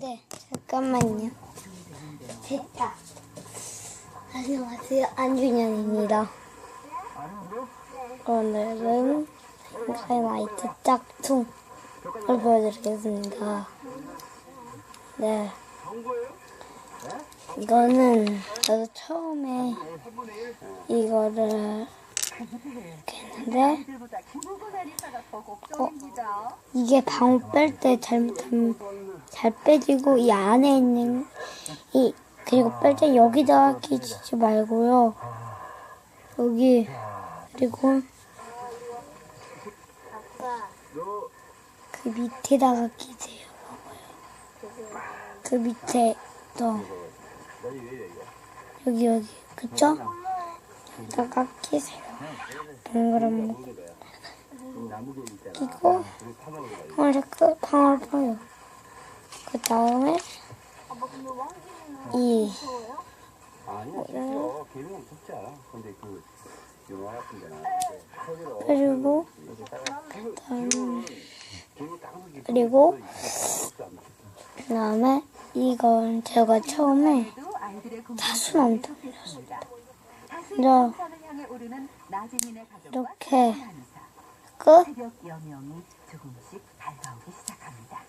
네, 잠깐만요. 됐다. 안녕하세요. 안준영입니다. 오늘은 하이라이트 짝퉁을 보여드리겠습니다. 네. 이거는 저도 처음에 이거를 했는데 어, 이게 방울 뺄 때 잘못하면 잘 빼지고 이 안에 있는 이 그리고 뺄 때 여기다가 끼지 말고요. 여기 그리고 그 밑에다가 끼세요. 그 밑에 또 여기 여기 그쵸? 여기다가 끼세요 동그란 끼고 방울 그 방울 펴요 그 다음에 이그 서류로 그리고 딱 그리고 그 다음에 이건 제가 처음에 다순 안 돌렸 습니다. 먼저 이렇게 끝 새벽 여명이 조금씩 다가오기 시작합니다.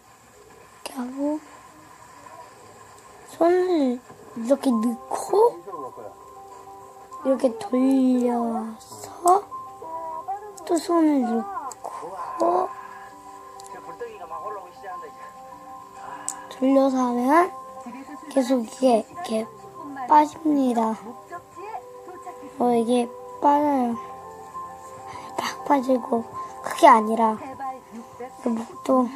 이렇게 하고 손을 이렇게 넣고 이렇게 돌려서 또 손을 넣고 돌려서 하면 계속 이게 이렇게 빠집니다. 어 이게 빠져요. 팍 빠지고 그게 아니라 해발 600그 목도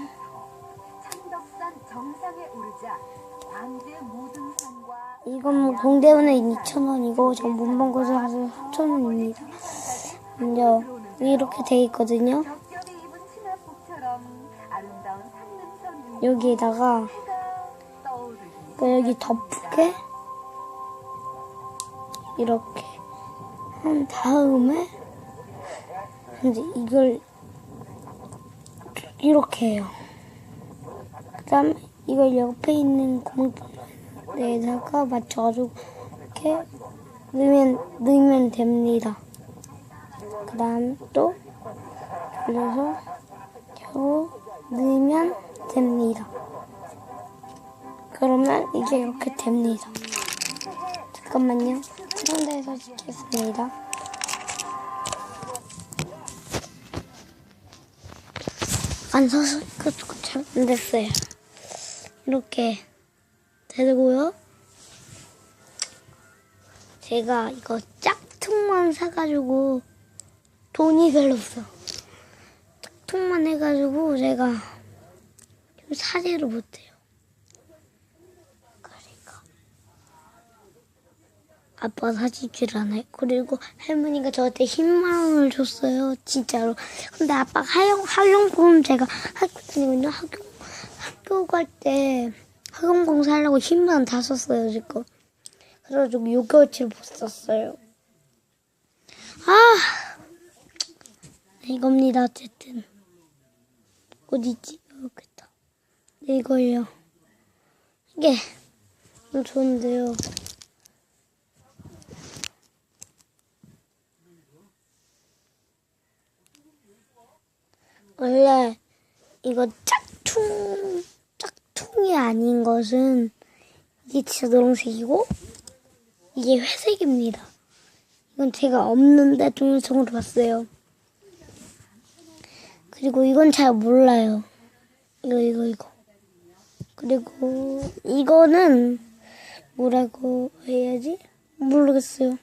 이건 뭐 동대문에 2,000원이고 저 문방구에서 가서 3,000원입니다. 먼저 이렇게 돼 있거든요. 여기에다가 그 여기 덮게 이렇게 한 다음에 이제 이걸 이렇게 해요. 그다음에 이걸 옆에 있는 공에다가 맞춰가지고 이렇게 넣으면 넣으면 됩니다. 그다음 또 돌려서 겨우 넣으면 됩니다. 그러면 이게 이렇게 됩니다. 잠깐만요. 트렌드에서 찍겠습니다. 안 서서 잘안 됐어요. 이렇게 되고요. 제가 이거 짝퉁만 사가지고 돈이 별로 없어. 짝퉁만 해가지고 제가 좀 사지를 못해요. 그러니까 사줄 줄 아나요? 그리고 할머니가 저한테 10만 원을 줬어요. 진짜로. 근데 아빠가 활용, 활용품 제가 학교 다니거든요. 학교, 학교 갈 때 학용공 사려고 10만 원 다 썼어요, 지금. 그래가지고 6개월치를 못 썼어요. 아! 이겁니다, 어쨌든. 어디지? 여기다. 네, 이거예요. 이게 좋은데요. 원래 이거 짝퉁 짝퉁이 아닌 것은 이게 진짜 노란색이고 이게 회색입니다. 이건 제가 없는데 동영상으로 봤어요. 그리고 이건 잘 몰라요. 이거 이거 이거. 그리고 이거는 뭐라고 해야지? 모르겠어요.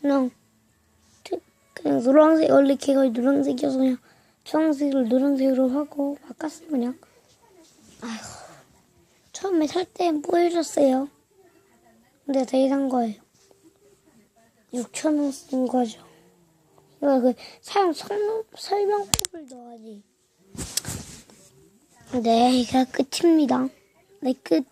그냥 그냥 노란색 원래 걔가 노란색이어서 그냥 주황색을 노란색으로 하고 바꿨어 그냥. 아이고 처음에 살 때 뿌려줬어요. 근데 되게 산 거예요. 6천 원 쓴 거죠. 이거 그 사용 설명, 설명법을 넣어야지. 네, 이가 끝입니다. 네, 끝.